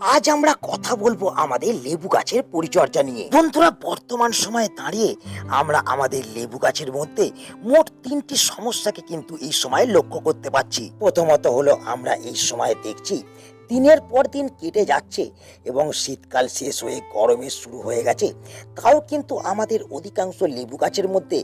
আজ আমরা কথা বলব আমাদের লেবু গাছের পরিচর্যা নিয়ে। বন্ধুরা, বর্তমান সময়ে দাঁড়িয়ে আমরা আমাদের লেবু গাছের মধ্যে মোট তিনটি সমস্যাকে কিন্তু এই সময় লক্ষ্য করতে পারছি। প্রথমত হলো, আমরা এই সময় দেখছি দিনের পর দিন কেটে যাচ্ছে এবং শীতকাল শেষ হয়ে গরমের শুরু হয়ে গেছে। তাও কিন্তু আমাদের অধিকাংশ লেবু গাছের মধ্যে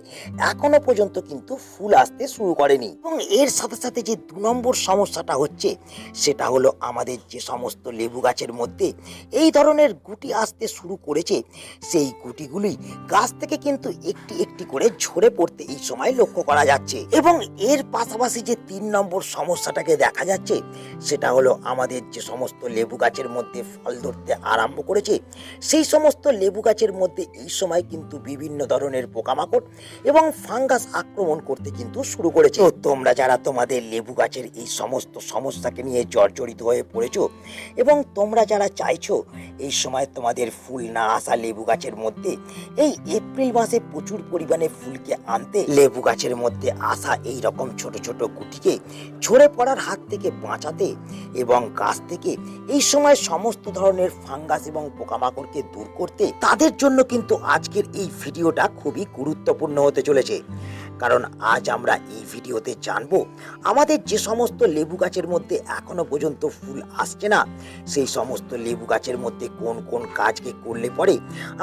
এখনও পর্যন্ত কিন্তু ফুল আসতে শুরু করেনি। এবং এর সাথে সাথে যে দু নম্বর সমস্যাটা হচ্ছে, সেটা হলো আমাদের যে সমস্ত লেবু গাছের মধ্যে এই ধরনের গুটি আসতে শুরু করেছে, সেই গুটিগুলি গাছ থেকে কিন্তু একটি একটি করে ঝরে পড়তে এই সময় লক্ষ্য করা যাচ্ছে। এবং এর পাশাপাশি যে তিন নম্বর সমস্যাটাকে দেখা যাচ্ছে, সেটা হলো আমাদের যে সমস্ত লেবু গাছের মধ্যে ফল ধরতে আরম্ভ করেছে, সেই সমস্ত লেবু গাছের মধ্যে এই সময় কিন্তু বিভিন্ন ধরনের পোকামাকড় এবং ফাঙ্গাস আক্রমণ করতে কিন্তু শুরু করেছে। তোমরা যারা তোমাদের লেবু গাছের এই সমস্ত সমস্যাকে নিয়ে জর্জরিত হয়ে পড়েছ এবং তোমরা যারা চাইছো এই সময় তোমাদের ফুল না আসা লেবু গাছের মধ্যে, এই এপ্রিল মাসে প্রচুর পরিমাণে ফুলকে আনতে লেবু গাছের মধ্যে আসা এই রকম ছোট ছোট গুটিকে ঝরে পড়ার হাত থেকে বাঁচাতে এবং গাছ থেকে এই সময় সমস্ত ধরনের ফাঙ্গাস এবং পোকামাকড়কে দূর করতে তাদের জন্য কিন্তু আজকের এই ভিডিওটা খুবই গুরুত্বপূর্ণ হতে চলেছে। কারণ আজ আমরা এই ভিডিওতে জানব, আমাদের যে সমস্ত লেবু গাছের মধ্যে এখনও পর্যন্ত ফুল আসছে না, সেই সমস্ত লেবু গাছের মধ্যে কোন কোন কাজকে করলে পরে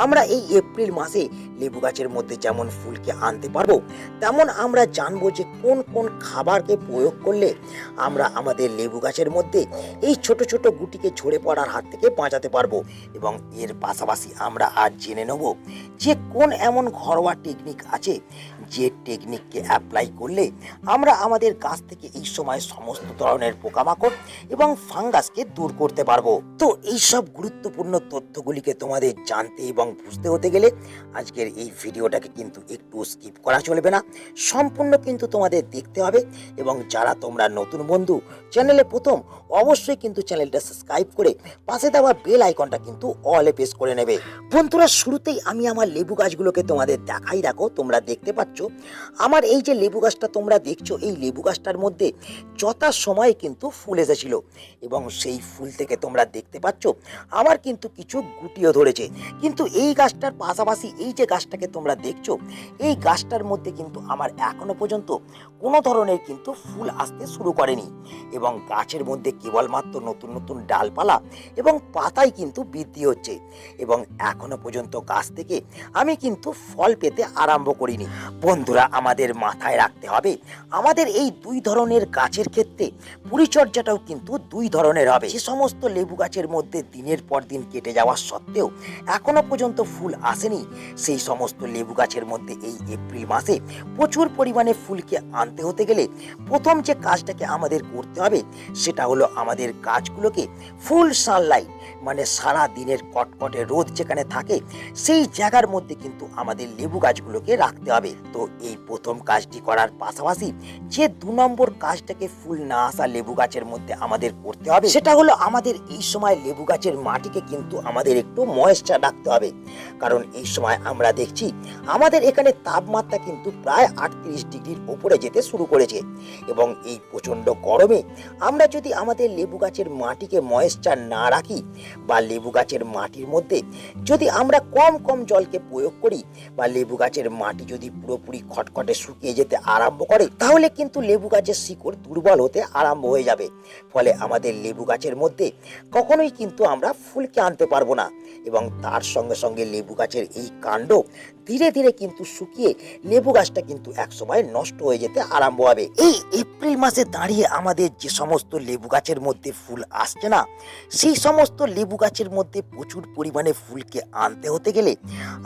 আমরা এই এপ্রিল মাসে লেবু গাছের মধ্যে যেমন ফুলকে আনতে পারব, তেমন আমরা জানব যে কোন কোন খাবারকে প্রয়োগ করলে আমরা আমাদের লেবু গাছের মধ্যে এই ছোট ছোট গুটিকে ঝরে পড়ার হাত থেকে বাঁচাতে পারব। এবং এর পাশাপাশি আমরা আজ জেনে নেব যে কোন এমন ঘরোয়া টেকনিক আছে যে টেকনিককে অ্যাপ্লাই করলে আমরা আমাদের গাছ থেকে এই সময় সমস্ত ধরনের পোকামাকড় এবং ফাঙ্গাসকে দূর করতে পারব। তো এই সব গুরুত্বপূর্ণ তথ্যগুলিকে তোমাদের জানতে এবং বুঝতে হতে গেলে আজকের এই ভিডিওটাকে কিন্তু একটু স্কিপ করা চলবে না। সম্পূর্ণ কিন্তু তোমাদের দেখতে হবে এবং যারা তোমরা নতুন বন্ধু, চ্যানেলে প্রথম, অবশ্যই কিন্তু চ্যানেলটা সাবস্ক্রাইব করে পাশে দেওয়া বেল আইকনটা কিন্তু অলে প্রেস করে নেবে। বন্ধুরা, শুরুতেই আমি আমার লেবু গাছগুলোকে তোমাদের দেখাই রাখো তোমরা দেখতে পাচ্ছ আমার এই যে লেবু গাছটা তোমরা দেখছ, এই লেবু গাছটার মধ্যে যথা সময়ে কিন্তু ফুল এসেছিল। এবং সেই ফুল থেকে তোমরা দেখতে পাচ্ছ, আমার কিন্তু কিছু গুটিও ধরেছে। কিন্তু এই গাছটার পাশাপাশি এই যে গাছটাকে তোমরা দেখছ, এই গাছটার মধ্যে কিন্তু আমার এখনও পর্যন্ত কোনো ধরনের কিন্তু ফুল আসতে শুরু করেনি। এবং গাছের মধ্যে কেবলমাত্র নতুন নতুন ডালপালা এবং পাতাই কিন্তু বৃদ্ধি হচ্ছে। এবং এখনও পর্যন্ত গাছ থেকে আমি কিন্তু ফল পেতে আরম্ভ করিনি। বন্ধুরা আমাদের মাথায় রাখতে হবে। আমাদের এই দুই ধরনের গাছের ক্ষেত্রে পরিচর্যাটাও কিন্তু দুই ধরনের হবে। যে সমস্ত লেবু গাছের মধ্যে দিনের পর দিন কেটে যাওয়া সত্ত্বেও এখনও পর্যন্ত ফুল আসেনি, সেই সমস্ত লেবু গাছের মধ্যে এই এপ্রিল মাসে প্রচুর পরিমাণে ফুলকে আনতে হতে গেলে প্রথম যে কাজটাকে আমাদের করতে হবে, সেটা হলো আমাদের গাছগুলোকে ফুল সানলাইট মানে সারা দিনের কটকটে রোদ যেখানে থাকে, সেই জায়গার মধ্যে কিন্তু আমাদের লেবু গাছগুলোকে রাখতে হবে। তো এই প্রথম কাজটি করার পাশাপাশি যে দু নম্বর কাজটাকে ফুল না আসা লেবু গাছের মধ্যে আমাদের করতে হবে, সেটা হলো আমাদের এই সময় লেবু গাছের মাটিকে কিন্তু আমাদের একটু ময়েশ্চার রাখতে হবে। কারণ এই সময় আমরা দেখছি আমাদের এখানে তাপমাত্রা কিন্তু প্রায় আটত্রিশ ডিগ্রির ওপরে যেতে শুরু করেছে এবং এই প্রচণ্ড গরমে আমরা যদি আমাদের লেবু গাছের মাটিকে ময়েশ্চার না রাখি বা লেবু গাছের মাটির মধ্যে যদি আমরা কম কম জলকে প্রয়োগ করি বা লেবু গাছের মাটি যদি পুরোপুরি খটখটে শুকিয়ে যেতে আরম্ভ করে, তাহলে কিন্তু লেবু গাছের শিকড় দুর্বল হতে আরম্ভ হয়ে যাবে। ফলে আমাদের লেবু গাছের মধ্যে কখনোই কিন্তু আমরা ফুলকে আনতে পারব না এবং তার সঙ্গে সঙ্গে লেবু গাছের এই কাণ্ড ধীরে ধীরে কিন্তু শুকিয়ে লেবু গাছটা কিন্তু একসময় নষ্ট হয়ে যেতে আরম্ভ হবে। এই এপ্রিল মাসে দাঁড়িয়ে আমাদের যে সমস্ত লেবু গাছের মধ্যে ফুল আসছে না, সেই সমস্ত লেবু গাছের মধ্যে প্রচুর পরিমাণে ফুলকে আনতে হতে গেলে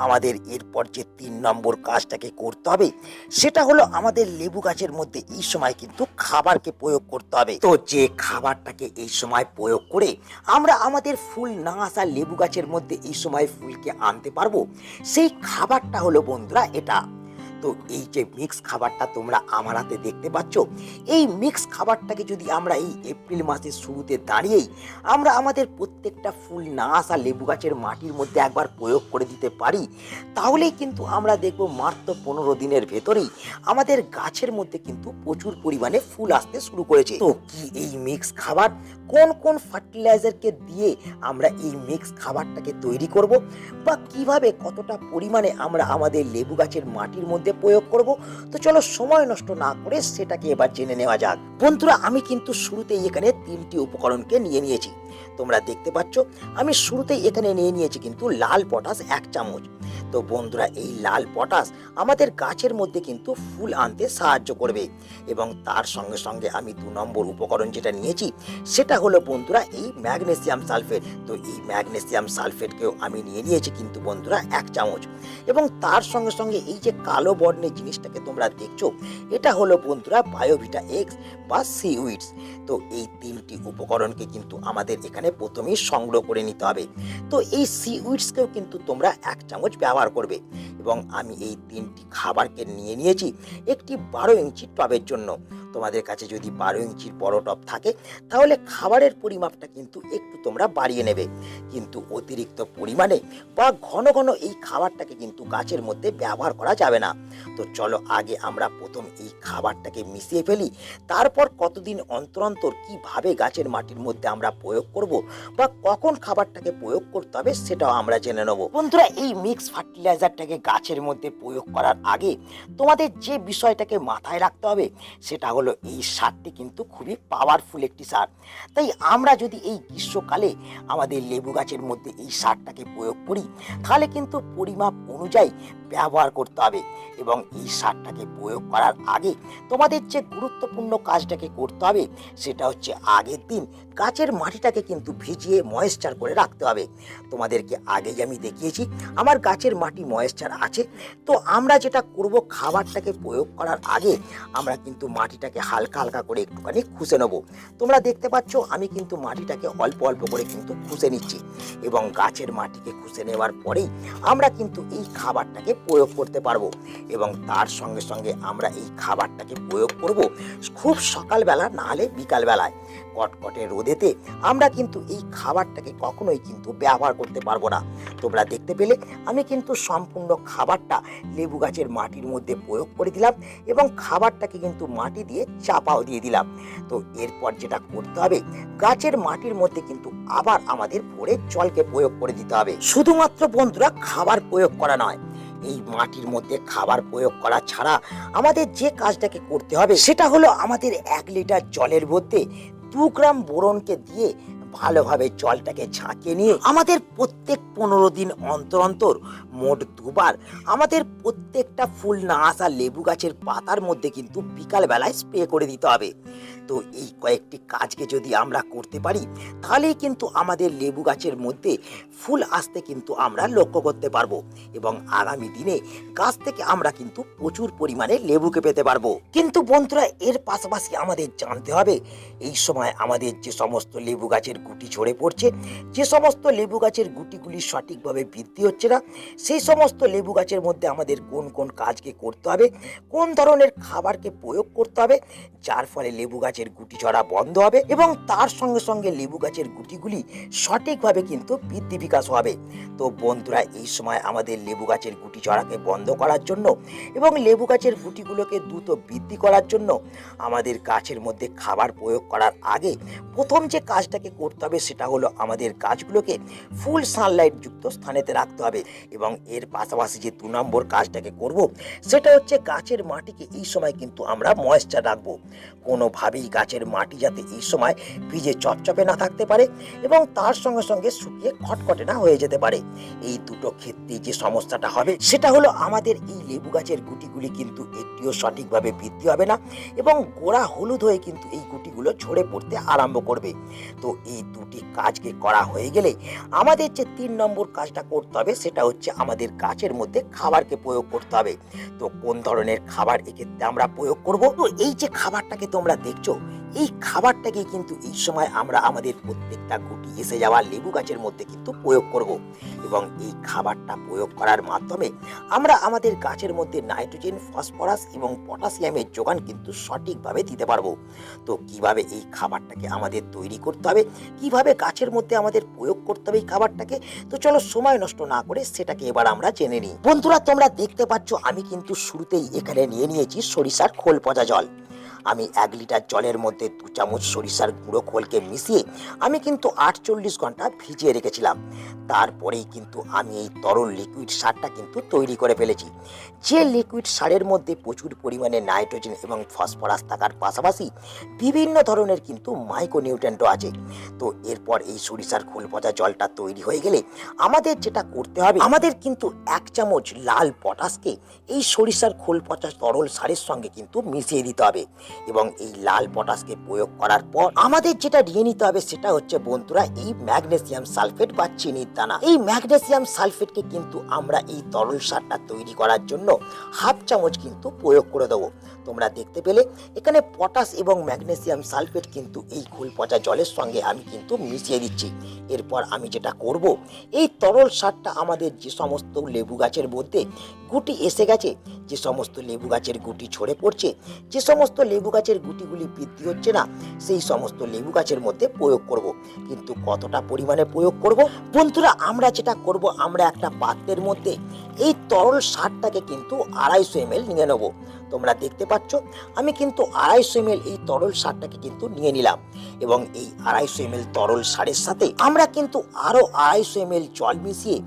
আমাদের এরপর যে তিন নম্বর কাজটাকে করতে হবে সেটা হলো আমাদের লেবু গাছের মধ্যে এই সময় কিন্তু খাবারকে প্রয়োগ করতে হবে। তো যে খাবারটাকে এই সময় প্রয়োগ করে আমরা আমাদের ফুল না আসা লেবু গাছের মধ্যে এই সময় ফুলকে আনতে পারব, সেই খাবারটা হলো বন্ধুরা এটা। তো এই যে মিক্স খাবারটা তোমরা আমার হাতে দেখতে পাচ্ছ, এই মিক্স খাবারটাকে যদি আমরা এই এপ্রিল মাসের শুরুতে দাঁড়িয়েই আমরা আমাদের প্রত্যেকটা ফুল না আসা লেবু গাছের মাটির মধ্যে একবার প্রয়োগ করে দিতে পারি, তাহলেই কিন্তু আমরা দেখব মাত্র পনেরো দিনের ভেতরেই আমাদের গাছের মধ্যে কিন্তু প্রচুর পরিমাণে ফুল আসতে শুরু করেছে। তো কি এই মিক্স খাবার কোন কোন ফার্টিলাইজারকে দিয়ে আমরা এই মিক্স খাবারটাকে তৈরি করব বা কীভাবে কতটা পরিমাণে আমরা আমাদের লেবু গাছের মাটির মধ্যে প্রয়োগ করব। তো চলো সময় নষ্ট না করে সেটাকে এবার জেনে নেওয়া যাক। বন্ধুরা, আমি কিন্তু শুরুতেই এখানে তিনটি উপকরণকে নিয়ে নিয়েছি। তোমরা দেখতে পাচ্ছ, আমি শুরুতেই এখানে নিয়ে নিয়েছি কিন্তু লাল পটাশ এক চামচ। তো বন্ধুরা, এই লাল পটাশ আমাদের গাছের মধ্যে কিন্তু ফুল আনতে সাহায্য করবে এবং তার সঙ্গে সঙ্গে আমি দু নম্বর উপকরণ যেটা নিয়েছি, সেটা হলো বন্ধুরা, এই ম্যাগনেসিয়াম সালফেট। তো এই ম্যাগনেসিয়াম সালফেটকেও আমি নিয়ে নিয়েছি কিন্তু বন্ধুরা, এক চামচ। এবং তার সঙ্গে সঙ্গে এই যে কালো বর্ণের জিনিসটাকে তোমরা দেখছ, এটা হলো বন্ধুরা বায়োভিটা এক্স বা সিউইডস তো এই তিনটি উপকরণকে কিন্তু আমাদের এখানে প্রথমেই সংগ্রহ করে নিতে হবে। তো এই সি উইডসকেও কিন্তু তোমরা এক চামচ ব্যবহার করবে এবং আমি এই তিনটি খাবারকে নিয়ে নিয়েছি। একটি বারো ইঞ্চি টবের জন্য। তোমাদের কাছে যদি বারো ইঞ্চির বড় টব থাকে, তাহলে খাবারের পরিমাপটা কিন্তু একটু তোমরা বাড়িয়ে নেবে। কিন্তু অতিরিক্ত পরিমাণে বা ঘন ঘন এই খাবারটাকে কিন্তু গাছের মধ্যে ব্যবহার করা যাবে না। তো চলো আগে আমরা প্রথম এই খাবারটাকে মিশিয়ে ফেলি। তারপর কতদিন অন্তর অন্তর কীভাবে গাছের মাটির মধ্যে আমরা প্রয়োগ করব বা কখন খাবারটাকে প্রয়োগ করতে হবে সেটাও আমরা জেনে নেব। বন্ধুরা, এই মিক্স ফার্টিলাইজারটাকে গাছের মধ্যে প্রয়োগ করার আগে তোমাদের যে বিষয়টাকে মাথায় রাখতে হবে সেটা হলো এই সারটি কিন্তু খুবই পাওয়ারফুল একটি সার। তাই আমরা যদি এই গ্রীষ্মকালে আমাদের লেবু গাছের মধ্যে এই সারটাকে প্রয়োগ করি, তাহলে কিন্তু পরিমাপ অনুযায়ী ব্যবহার করতে হবে এবং এই সারটাকে প্রয়োগ করার আগে তোমাদের যে গুরুত্বপূর্ণ কাজটাকে করতে হবে সেটা হচ্ছে আগের দিন গাছের মাটিটাকে কিন্তু ভিজিয়ে ময়েশ্চার করে রাখতে হবে। তোমাদেরকে আগেই আমি দেখিয়েছি, আমার গাছের মাটি ময়েশ্চার আছে, তো আমরা যেটা করব খাবারটাকে প্রয়োগ করার আগে আমরা কিন্তু মাটিটাকে হালকা হালকা করে একটুখানি খুশে নেব। তোমরা দেখতে পাচ্ছ আমি কিন্তু মাটিটাকে অল্প অল্প করে কিন্তু খুশে নিচ্ছি এবং গাছের মাটিকে খুশে নেওয়ার পরেই আমরা কিন্তু এই খাবারটাকে প্রয়োগ করতে পারব। এবং তার সঙ্গে সঙ্গে আমরা এই খাবারটাকে প্রয়োগ করব খুব সকালবেলা না হলে বিকালবেলায়। কটকটে রোদেতে আমরা কিন্তু এই খাবারটাকে কখনোই কিন্তু ব্যবহার করতে পারব না। তোমরা দেখতে পেলে, আমি কিন্তু সম্পূর্ণ খাবারটা লেবু গাছের মাটির মধ্যে প্রয়োগ করে দিলাম এবং খাবারটাকে কিন্তু মাটি দিয়ে চাপাও দিয়ে দিলাম। তো এরপর যেটা করতে হবে, গাছের মাটির মধ্যে কিন্তু আবার আমাদের ভরে জলকে প্রয়োগ করে দিতে হবে। শুধুমাত্র বন্ধুরা, খাবার প্রয়োগ করা নয় এই মাটির মধ্যে খাবার প্রয়োগ করা ছাড়া আমাদের যে কাজটাকে করতে হবে সেটা হলো আমাদের এক লিটার জলের মধ্যে দু গ্রাম বোরনকে দিয়ে ভালোভাবে জলটাকে ঝাঁকিয়ে নিয়ে আমাদের প্রত্যেক পনেরো দিন অন্তর অন্তর মোট দুবার আমাদের প্রত্যেকটা ফুল না আসা লেবু গাছের পাতার মধ্যে কিন্তু বিকাল বেলায় স্প্রে করে দিতে হবে। তো এই কয়েকটি কাজকে যদি আমরা করতে পারি, তাহলেই কিন্তু আমাদের লেবু গাছের মধ্যে ফুল আসতে কিন্তু আমরা লক্ষ্য করতে পারব এবং আগামী দিনে গাছ থেকে আমরা কিন্তু প্রচুর পরিমাণে লেবুকে পেতে পারব। কিন্তু বন্ধুরা, এর পাশাপাশি আমাদের জানতে হবে, এই সময় আমাদের যে সমস্ত লেবু গাছের গুটি ঝরে পড়ছে, যে সমস্ত লেবু গাছের গুটিগুলি সঠিকভাবে বৃদ্ধি হচ্ছে না, সেই সমস্ত লেবু গাছের মধ্যে আমাদের কোন কোন কাজকে করতে হবে, কোন ধরনের খাবারকে প্রয়োগ করতে হবে, যার ফলে লেবু গাছের গুটি ঝরা বন্ধ হবে এবং তার সঙ্গে সঙ্গে লেবু গাছের গুটিগুলি সঠিকভাবে কিন্তু বৃদ্ধি বিকাশ হবে। তো বন্ধুরা, এই সময় আমাদের লেবু গাছের গুটি ঝরাকে বন্ধ করার জন্য এবং লেবু গাছের গুটিগুলোকে দ্রুত বৃদ্ধি করার জন্য আমাদের গাছের মধ্যে খাবার প্রয়োগ করার আগে প্রথম যে কাজটাকে করতে হবে সেটা হলো আমাদের গাছগুলোকে ফুল সানলাইট যুক্ত স্থানেতে রাখতে হবে এবং এর পাশাপাশি যে দু নম্বর কাজটাকে করব সেটা হচ্ছে গাছের মাটিকে এই সময় কিন্তু আমরা ময়েশ্চার রাখব। কোনোভাবেই গাছের মাটি যাতে এই সময় ভিজে চপচপে না থাকতে পারে এবং তার সঙ্গে সঙ্গে শুকিয়ে খটখটে না হয়ে যেতে পারে। এই দুটো ক্ষেত্রে যে সমস্যাটা হবে সেটা হলো আমাদের এই লেবু গাছের গুটিগুলি কিন্তু একটিও সঠিকভাবে বৃদ্ধি হবে না এবং গোড়া হলুদ হয়ে কিন্তু এই গুটিগুলো ঝরে পড়তে আরম্ভ করবে। তো এই দুটি কাজকে করা হয়ে গেলে আমাদের যে তিন নম্বর কাজটা করতে হবে, সেটা হচ্ছে আমাদের গাছের মধ্যে খাবারকে প্রয়োগ করতে হবে। তো কোন ধরনের খাবার এক্ষেত্রে আমরা প্রয়োগ করব? তো এই যে খাবারটাকে তোমরা দেখছ এই খাবারটাকে কিন্তু এই সময় আমরা আমাদের প্রত্যেকটা গুটি এসে যাওয়া লেবু গাছের মধ্যে কিন্তু প্রয়োগ করব এবং এই খাবারটা প্রয়োগ করার মাধ্যমে আমরা আমাদের গাছের মধ্যে নাইট্রোজেন, ফসফরাস এবং পটাশিয়ামের যোগান কিন্তু সঠিকভাবে দিতে পারব। তো কীভাবে এই খাবারটাকে আমাদের তৈরি করতে হবে? কীভাবে গাছের মধ্যে আমাদের প্রয়োগ করতে হবে এই খাবারটাকে? তো চলো সময় নষ্ট না করে সেটাকে এবার আমরা জেনে নিই। বন্ধুরা, তোমরা দেখতে পাচ্ছ আমি কিন্তু শুরুতেই এখানে নিয়ে নিয়েছি সরিষার খোল পচা জল। আমি এক লিটার জলের মধ্যে দু চামচ সরিষার গুঁড়ো খোলকে মিশিয়ে আমি কিন্তু আটচল্লিশ ঘণ্টা ভিজিয়ে রেখেছিলাম। তারপরেই কিন্তু আমি এই তরল লিকুইড সারটা কিন্তু তৈরি করে ফেলেছি। যে লিকুইড সারের মধ্যে প্রচুর পরিমাণে নাইট্রোজেন এবং ফসফরাস থাকার পাশাপাশি বিভিন্ন ধরনের কিন্তু মাইক্রোনিউট্রেন্টও আছে। তো এরপর এই সরিষার খোল পচা জলটা তৈরি হয়ে গেলে আমাদের যেটা করতে হবে, আমাদের কিন্তু এক চামচ লাল পটাশকে এই সরিষার খোল পচা তরল সারের সঙ্গে কিন্তু মিশিয়ে দিতে হবে। এবং এই লাল পটাশকে প্রয়োগ করার পর আমাদের যেটা নিয়ে নিতে হবে সেটা হচ্ছে, বন্ধুরা, এই ম্যাগনেসিয়াম সালফেট বা চিনির দানা। এই ম্যাগনেসিয়াম সালফেটকে কিন্তু আমরা এই তরল সারটা তৈরি করার জন্য হাফ চামচ কিন্তু প্রয়োগ করে দেবো। তোমরা দেখতে পেলে, এখানে পটাশ এবং ম্যাগনেসিয়াম সালফেট কিন্তু এই খোল পচা জলের সঙ্গে আমি কিন্তু মিশিয়ে দিচ্ছি। এরপর আমি যেটা করব, এই তরল সারটা আমাদের যে সমস্ত লেবু গাছের মধ্যে গুটি এসে গেছে, যে সমস্ত লেবু গাছের গুটি ঝরে পড়ছে, যে সমস্ত লেবু গাছের গুটিগুলি বৃদ্ধি হচ্ছে না, সেই সমস্ত লেবু গাছের মধ্যে প্রয়োগ করব। কিন্তু কতটা পরিমাণে প্রয়োগ করব? বন্ধুরা, আমরা যেটা করব, আমরা একটা পাত্রের মধ্যে এই তরল সারটাকে কিন্তু আড়াইশো এম নিয়ে নেব। তোমরা দেখতে পাচ্ছ, আমি কিন্তু আড়াইশো এম এই তরল সারটাকে কিন্তু নিয়ে নিলাম। এবং এই আড়াইশো এম তরল সারের সাথে আমরা কিন্তু আরও আড়াইশো এম জল মিশিয়ে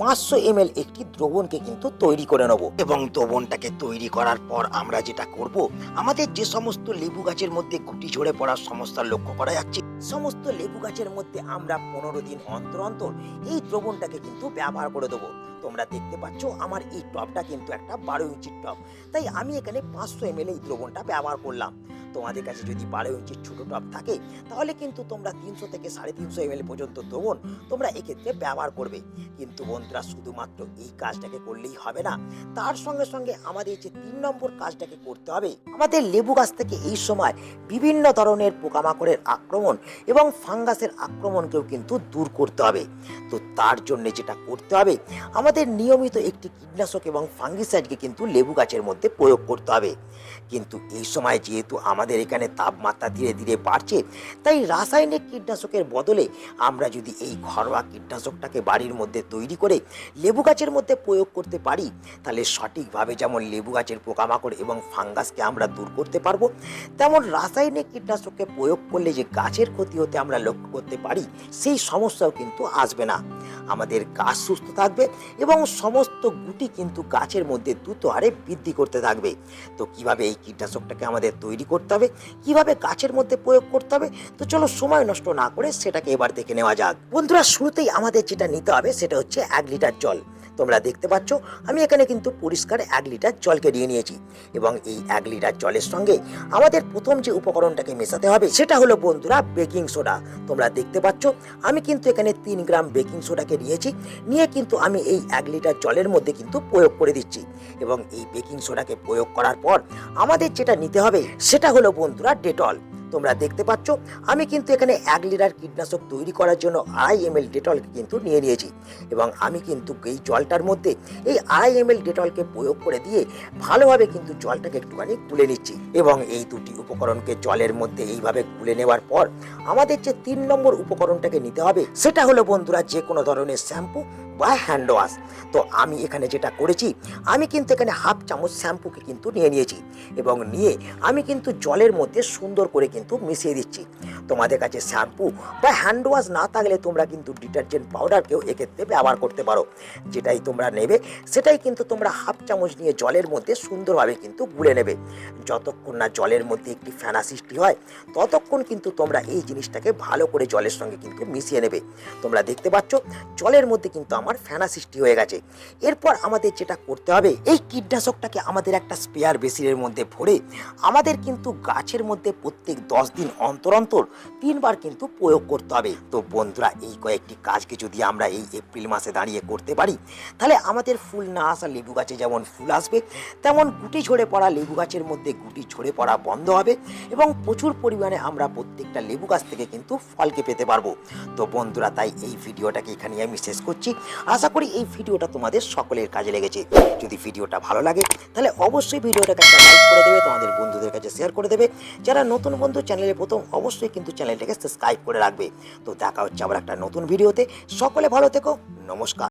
পাঁচশো এম একটি দ্রবণকে কিন্তু তৈরি করে নেব। এবং দ্রবণটাকে তৈরি করার পর আমরা যেটা করব, আমাদের যে সমস্ত লেবু গাছের মধ্যে গুটি ঝরে পড়ার সমস্যা লক্ষ্য করা যাচ্ছে, সমস্ত লেবু গাছের মধ্যে আমরা পনেরো দিন অন্তর অন্তর এই দ্রবণটাকে কিন্তু ব্যবহার করে দেবো। তোমরা দেখতে পাচ্ছ, আমার এই টবটা কিন্তু একটা বারো ইঞ্চির টব তাই আমি এখানে পাঁচশো এম এই দ্রবণটা ব্যবহার করলাম। তোমাদের কাছে যদি বারো ইঞ্চির ছোট টপ থাকে, তাহলে কিন্তু তোমরা তিনশো থেকে সাড়ে তিনশো এম পর্যন্ত দ্রবণ তোমরা এক্ষেত্রে ব্যবহার করবে। কিন্তু বন্ধুরা, শুধুমাত্র এই কাজটাকে করলেই হবে না। তার সঙ্গে সঙ্গে আমাদের যে তিন নম্বর কাজটাকে করতে হবে, আমাদের লেবু গাছ থেকে এই সময় বিভিন্ন ধরনের পোকামাকড়ের আক্রমণ এবং ফাঙ্গাসের আক্রমণকেও কিন্তু দূর করতে হবে। তো তার জন্য যেটা করতে হবে, আমাদের নিয়মিত একটি কীটনাশক এবং ফাঙ্গিসাইডকে কিন্তু লেবু গাছের মধ্যে প্রয়োগ করতে হবে। কিন্তু এই সময় যেহেতু আমাদের এখানে তাপমাত্রা ধীরে ধীরে বাড়ছে, তাই রাসায়নিক কীটনাশকের বদলে আমরা যদি এই ঘরোয়া কীটনাশকটাকে বাড়ির মধ্যে তৈরি করে লেবু গাছের মধ্যে প্রয়োগ করতে পারি, তাহলে সঠিকভাবে যেমন লেবু গাছের পোকামাকড় এবং ফাঙ্গাসকে আমরা দূর করতে পারব, তেমন রাসায়নিক কীটনাশককে প্রয়োগ করলে যে গাছের ক্ষতি হতে আমরা লক্ষ্য করতে পারি, সেই সমস্যাও কিন্তু আসবে না। আমাদের গাছ সুস্থ থাকবে এবং সমস্ত গুটি কিন্তু গাছের মধ্যে দ্রুত হারে বৃদ্ধি করতে থাকবে। তো কীভাবে এই কীটনাশকটাকে আমাদের তৈরি করতে হবে, কীভাবে গাছের মধ্যে প্রয়োগ করতে হবে? তো চলো সময় নষ্ট না করে সেটাকে এবার দেখে নেওয়া যাক। বন্ধুরা, শুরুতেই আমাদের যেটা নিতে হবে সেটা হচ্ছে এক লিটার জল। তোমরা দেখতে পাচ্ছ, আমি এখানে কিন্তু পরিষ্কার এক লিটার জলকে দিয়ে নিয়েছি। এবং এই এক লিটার জলের সঙ্গে আমাদের প্রথম যে উপকরণটাকে মেশাতে হবে, সেটা হলো বন্ধুরা বেকিং সোডা। তোমরা দেখতে পাচ্ছ, আমি কিন্তু এখানে তিন গ্রাম বেকিং সোডাকে নিয়েছি, নিয়ে কিন্তু আমি এই এক লিটার জলের মধ্যে কিন্তু প্রয়োগ করে দিচ্ছি। এবং এই বেকিং সোডাকে প্রয়োগ করার পর আমাদের যেটা নিতে হবে, সেটা হলো বন্ধুরা ডেটল। তোমরা দেখতে পাচ্ছ, আমি কিন্তু এখানে এক লিটার কীটনাশক তৈরি করার জন্য আড়াই এম এল ডেটলকে কিন্তু নিয়ে নিয়েছি। এবং আমি কিন্তু এই জলটার মধ্যে এই আড়াই এম এল ডেটলকে প্রয়োগ করে দিয়ে ভালোভাবে কিন্তু জলটাকে একটুখানি গুলে নিচ্ছি। এবং এই দুটি উপকরণকে জলের মধ্যে এইভাবে গুলে নেওয়ার পর আমাদের যে তিন নম্বর উপকরণটাকে নিতে হবে, সেটা হলো বন্ধুরা যে কোনো ধরনের শ্যাম্পু বা হ্যান্ড ওয়াশ তো আমি এখানে যেটা করেছি, আমি কিন্তু এখানে হাফ চামচ শ্যাম্পুকে কিন্তু নিয়ে নিয়েছি এবং নিয়ে আমি কিন্তু জলের মধ্যে সুন্দর করে কিন্তু মিশিয়ে দিচ্ছি। তোমাদের কাছে শ্যাম্পু বা হ্যান্ড ওয়াশ না থাকলে তোমরা কিন্তু ডিটারজেন্ট পাউডারকেও এক্ষেত্রে ব্যবহার করতে পারো। যেটাই তোমরা নেবে, সেটাই কিন্তু তোমরা হাফ চামচ নিয়ে জলের মধ্যে সুন্দরভাবে কিন্তু গুলে নেবে। যতক্ষণ না জলের মধ্যে একটি ফেনা সৃষ্টি হয়, ততক্ষণ কিন্তু তোমরা এই জিনিসটাকে ভালো করে জলের সঙ্গে কিন্তু মিশিয়ে নেবে। তোমরা দেখতে পাচ্ছ, জলের মধ্যে কিন্তু আমার ফেনা সৃষ্টি হয়ে গেছে। এরপর আমাদের যেটা করতে হবে, এই কীটনাশকটাকে আমাদের একটা স্পেয়ার বেসিনের মধ্যে ভরে, আমাদের কিন্তু গাছের মধ্যে প্রত্যেক দশ দিন অন্তর অন্তর তিনবার কিন্তু প্রয়োগ করতে হবে। তো বন্ধুরা, এই কয়েকটি কাজকে যদি আমরা এই এপ্রিল মাসে দাঁড়িয়ে করতে পারি, তাহলে আমাদের ফুল না আসা লেবু গাছে যেমন ফুল আসবে, তেমন গুটি ঝরে পড়া লেবু গাছের মধ্যে গুটি ঝরে পড়া বন্ধ হবে এবং প্রচুর পরিমাণে আমরা প্রত্যেকটা লেবু গাছ থেকে কিন্তু ফলকে পেতে পারব। তো বন্ধুরা, তাই এই ভিডিওটাকে এখানে আমি শেষ করছি। আশা করি এই ভিডিওটা তোমাদের সকলের কাজে লেগেছে। যদি ভিডিওটা ভালো লাগে, তাহলে অবশ্যই ভিডিওটাকে একটা লাইক করে দেবে, তোমাদের বন্ধুদের কাছে শেয়ার করে দেবে। যারা নতুন বন্ধু চ্যানেলে প্রথম, অবশ্যই কিন্তু চ্যানেলটাকে সাবস্ক্রাইব করে রাখবে। তো দেখা হচ্ছে আবার একটা নতুন ভিডিওতে। সকলে ভালো থেকো, নমস্কার।